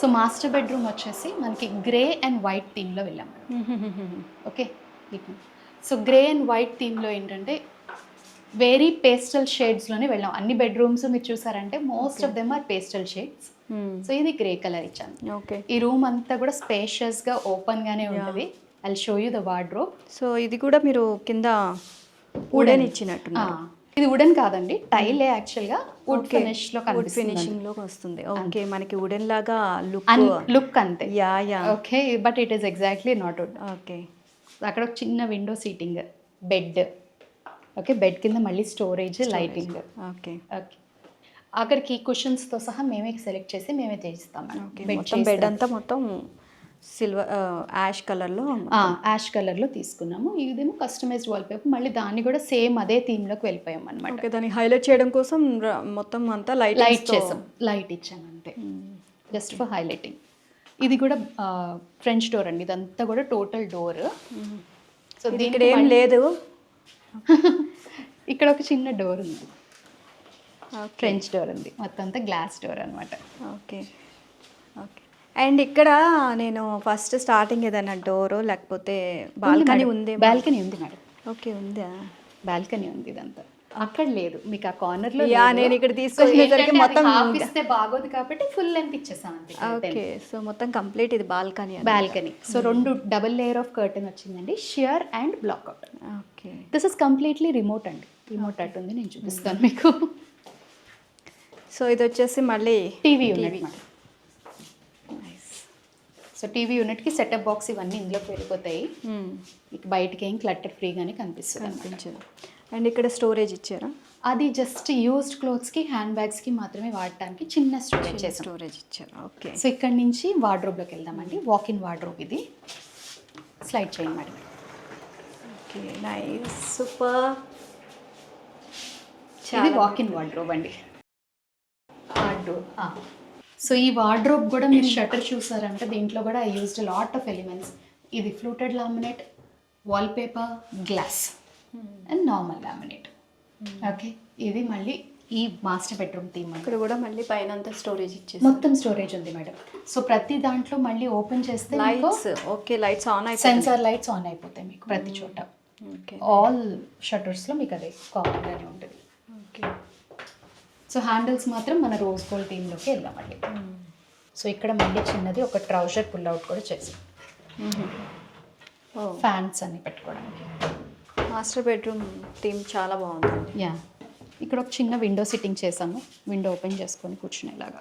So master bedroom వచ్చేసి మనకి grey and white థీమ్లో వెళ్ళాం. Okay? So grey and white థీమ్లో ఏంటంటే వెరీ పేస్టల్ షేడ్స్లోనే వెళ్ళాం. అన్ని బెడ్రూమ్స్ మీరు చూసారంటే most of them are pastel shades so ఇది గ్రే కలర్ ఇచ్చాను. ఓకే ఈ రూమ్ అంతా కూడా స్పేషియస్గా ఓపెన్గానే ఉంటుంది. I show you the wardrobe so ఇది కూడా మీరు కింద వుడెన్ ఇచ్చినట్టున్నారు. ఇది వుడెన్ కాదండి టైలే యాక్చువల్గా వుడ్. ఫినిష్లో వుడ్ ఫినిషింగ్లో వస్తుంది. ఓకే మనకి వుడెన్ లాగా లుక్ లుక్ అంతే. Yeah yeah okay but it is exactly not wood okay అక్కడ ఒక చిన్న window seating bed okay bed కింద మళ్ళీ స్టోరేజ్ లైటింగ్ ఓకే ఓకే అక్కడికి కుషన్స్తో సహా మేమే సెలెక్ట్ చేసి మేమే మొత్తం బెడ్ అంతా మొత్తం సిల్వర్ యాష్ కలర్లో యాష్ కలర్లో తీసుకున్నాము. ఇదేమో కస్టమైజ్డ్ వాల్పేపర్ మళ్ళీ దాన్ని కూడా సేమ్ అదే థీమ్లోకి వెళ్ళిపోయాం అనమాట ఓకే దాన్ని హైలైట్ చేయడం కోసం మొత్తం అంతా లైట్ లైట్ చేసాం. లైట్ ఇచ్చాను అంతే. జస్ట్ ఫర్ హైలైటింగ్ ఇది కూడా ఫ్రెంచ్ డోర్ అండి. ఇదంతా కూడా టోటల్ డోర్ సో ఇక్కడ దీనికి ఏం లేదు. ఇక్కడ ఒక చిన్న డోర్ ఉంది. ఫ్రెంచ్ డోర్ ఉంది. మొత్తం అంతా గ్లాస్ డోర్ అనమాట ఓకే. ఓకే. అండ్ ఇక్కడ నేను ఫస్ట్ స్టార్టింగ్ ఏదైనా డోర్ లేకపోతే బాల్కనీ ఉంది బాల్కనీ ఉంది మేడం. ఓకే ఉందా? బాల్కనీ ఉంది ఇదంతా. అక్కడ లేదు. మీకు ఆ కార్నర్లో యా, నేను ఇక్కడ తీసుకొచ్చేసరికి మొత్తం ఇస్తే బాగోదు కాబట్టి ఫుల్ లెంత్ ఇచ్చేసాం అంతే. ఓకే సో మొత్తం కంప్లీట్ ఇది బాల్కనీ బాల్కనీ. సో రెండు డబుల్ లేయర్ ఆఫ్ కర్టన్ వచ్చిందండి. Sheer and blackout okay. This is completely remote అండి. రిమోట్ అటు ఉంది నేను చూపిస్తాను మీకు. సో ఇది వచ్చేసి మళ్ళీ టీవీ యూనిట్ సో టీవీ యూనిట్కి సెటప్ బాక్స్ ఇవన్నీ ఇందులోకి వెళ్ళిపోతాయి. మీకు బయటకి ఏం క్లట్టర్ ఫ్రీగానే కనిపిస్తుంది అన్నమాట. కనిపించదు. అండ్ ఇక్కడ స్టోరేజ్ ఇచ్చారా? అది జస్ట్ యూస్డ్ క్లోత్స్కి హ్యాండ్ బ్యాగ్స్కి మాత్రమే వాడటానికి చిన్న స్టోరేజ్ స్టోరేజ్ ఇచ్చారా. ఓకే. సో ఇక్కడ నుంచి వార్డ్రోబ్లోకి వెళ్దామండి. వాక్ ఇన్ వార్డ్రోబ్ ఇది. స్లైడ్ చేయండి మేడం. Okay nice. సూపర్. ఇది వాక్ ఇన్ వార్డ్రోబ్ అండి. వార్డ్రోబ్ సో ఈ వార్డ్రోబ్ కూడా మీరు షటర్ చూసారంటే దీంట్లో కూడా I used lot of elements ఇది fluted laminate wall paper glass and normal laminate okay ఇది మళ్ళీ ఈ మాస్టర్ బెడ్రూమ్ థీమ్ ఇక్కడ కూడా మళ్ళీ పైన అంతా స్టోరేజ్ ఇచ్చేసి మొత్తం స్టోరేజ్ ఉంది మేడం. సో ప్రతి దాంట్లో మళ్ళీ ఓపెన్ చేస్తే లైట్స్ ఓకే లైట్స్ ఆన్ అయిపోయి సెన్సార్ లైట్స్ ఆన్ అయిపోతాయి మీకు ప్రతి చోట. ఓకే ఆల్ షట్టర్స్లో మీకు అదే కామన్గానే ఓకే సో హ్యాండిల్స్ మాత్రం మన రోజ్ గోల్డ్ టీంలోకి వెళ్దాం మళ్ళీ సో ఇక్కడ మళ్ళీ చిన్నది ఒక ట్రౌజర్ పుల్ అవుట్ కూడా చేసాం. ఫ్యాన్స్ అన్ని పెట్టుకోవడానికి. మాస్టర్ బెడ్రూమ్ థీమ్ చాలా బాగుందండి. యా. ఇక్కడ ఒక చిన్న విండో సిట్టింగ్ చేసాము. విండో ఓపెన్ చేసుకొని కూర్చునేలాగా.